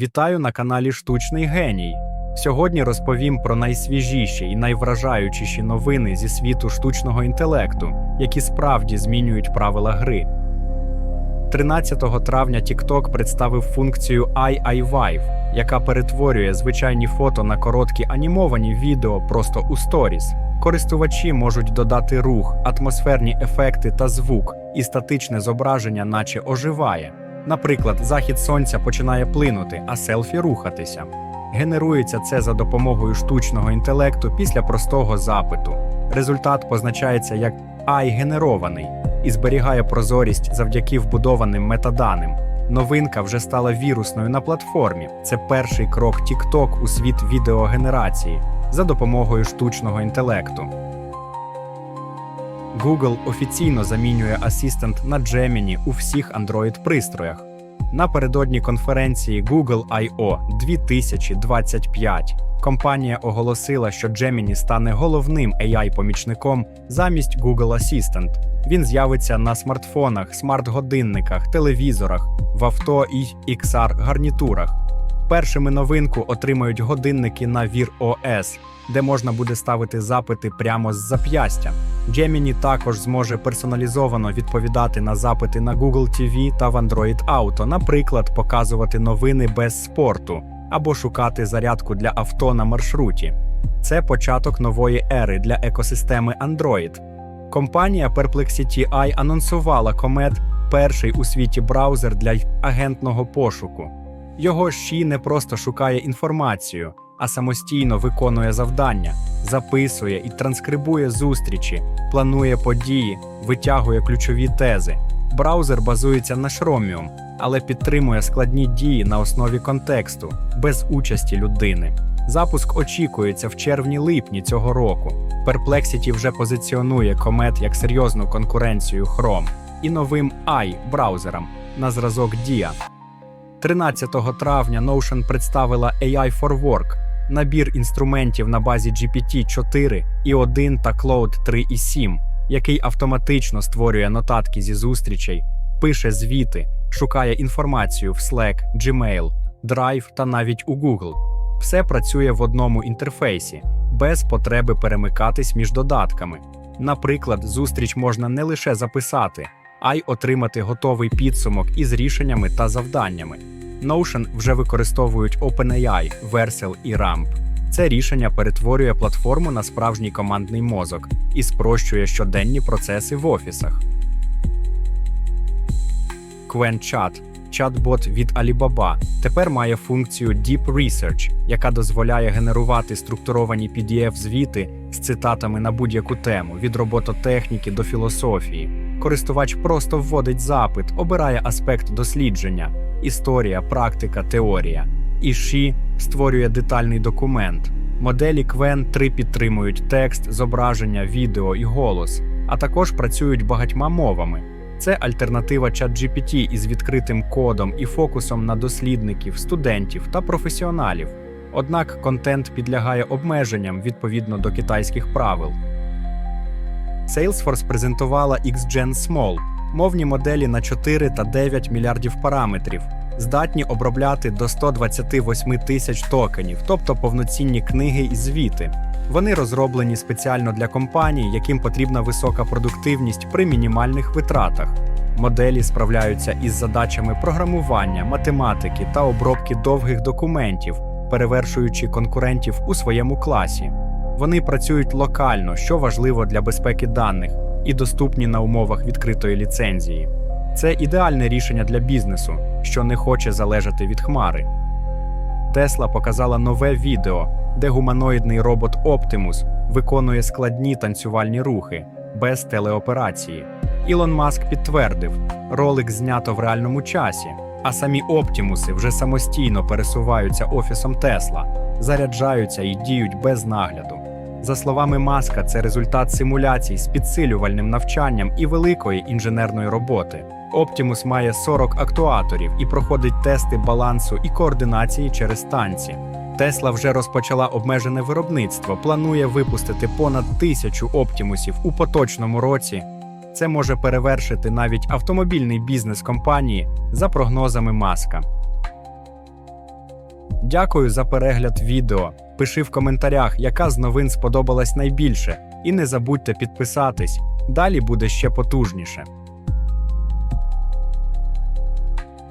Вітаю на каналі Штучний Геній. Сьогодні розповім про найсвіжіші і найвражаючіші новини зі світу штучного інтелекту, які справді змінюють правила гри. 13 травня TikTok представив функцію iiVive, яка перетворює звичайні фото на короткі анімовані відео просто у сторіс. Користувачі можуть додати рух, атмосферні ефекти та звук, і статичне зображення, наче оживає. Наприклад, захід сонця починає плинути, а селфі рухатися. Генерується це за допомогою штучного інтелекту після простого запиту. Результат позначається як AI-генерований і зберігає прозорість завдяки вбудованим метаданим. Новинка вже стала вірусною на платформі. Це перший крок TikTok у світ відеогенерації за допомогою штучного інтелекту. Google офіційно замінює асистент на Gemini у всіх Android-пристроях. Напередодні конференції Google I.O. 2025 компанія оголосила, що Gemini стане головним AI-помічником замість Google Assistant. Він з'явиться на смартфонах, смарт-годинниках, телевізорах, в авто і XR-гарнітурах. Першими новинку отримають годинники на Wear OS, де можна буде ставити запити прямо з зап'ястя. Gemini також зможе персоналізовано відповідати на запити на Google TV та в Android Auto, наприклад, показувати новини без спорту або шукати зарядку для авто на маршруті. Це початок нової ери для екосистеми Android. Компанія Perplexity AI анонсувала Comet – перший у світі браузер для агентного пошуку. Його щі не просто шукає інформацію, а самостійно виконує завдання, записує і транскрибує зустрічі, планує події, витягує ключові тези. Браузер базується на Chromium, але підтримує складні дії на основі контексту, без участі людини. Запуск очікується в червні-липні цього року. Perplexity вже позиціонує Comet як серйозну конкуренцію Chrome і новим AI браузерам на зразок Dia. 13 травня Notion представила AI for Work – набір інструментів на базі GPT-4 і 1 та Cloud 3 і 7, який автоматично створює нотатки зі зустрічей, пише звіти, шукає інформацію в Slack, Gmail, Drive та навіть у Google. Все працює в одному інтерфейсі, без потреби перемикатись між додатками. Наприклад, зустріч можна не лише записати, а й отримати готовий підсумок із рішеннями та завданнями. Notion вже використовують OpenAI, Vercel і RAMP. Це рішення перетворює платформу на справжній командний мозок і спрощує щоденні процеси в офісах. QuenChat – чат-бот від Alibaba, тепер має функцію Deep Research, яка дозволяє генерувати структуровані PDF-звіти з цитатами на будь-яку тему від робототехніки до філософії. Користувач просто вводить запит, обирає аспект дослідження історія, практика, теорія. І Ші створює детальний документ. Моделі Qwen 3 підтримують текст, зображення, відео і голос, а також працюють багатьма мовами. Це альтернатива ChatGPT із відкритим кодом і фокусом на дослідників, студентів та професіоналів. Однак контент підлягає обмеженням відповідно до китайських правил. Salesforce презентувала XGen Small – мовні моделі на 4 та 9 мільярдів параметрів, здатні обробляти до 128 тисяч токенів, тобто повноцінні книги і звіти. Вони розроблені спеціально для компаній, яким потрібна висока продуктивність при мінімальних витратах. Моделі справляються із задачами програмування, математики та обробки довгих документів, перевершуючи конкурентів у своєму класі. Вони працюють локально, що важливо для безпеки даних, і доступні на умовах відкритої ліцензії. Це ідеальне рішення для бізнесу, що не хоче залежати від хмари. Тесла показала нове відео, де гуманоїдний робот Optimus виконує складні танцювальні рухи без телеоперації. Ілон Маск підтвердив, ролик знято в реальному часі, а самі Оптімуси вже самостійно пересуваються офісом Тесла, заряджаються і діють без нагляду. За словами Маска, це результат симуляцій з підсилювальним навчанням і великої інженерної роботи. Optimus має 40 актуаторів і проходить тести балансу і координації через танці. Тесла вже розпочала обмежене виробництво, планує випустити понад тисячу оптімусів у поточному році. Це може перевершити навіть автомобільний бізнес компанії за прогнозами Маска. Дякую за перегляд відео. Пиши в коментарях, яка з новин сподобалась найбільше, і не забудьте підписатись. Далі буде ще потужніше.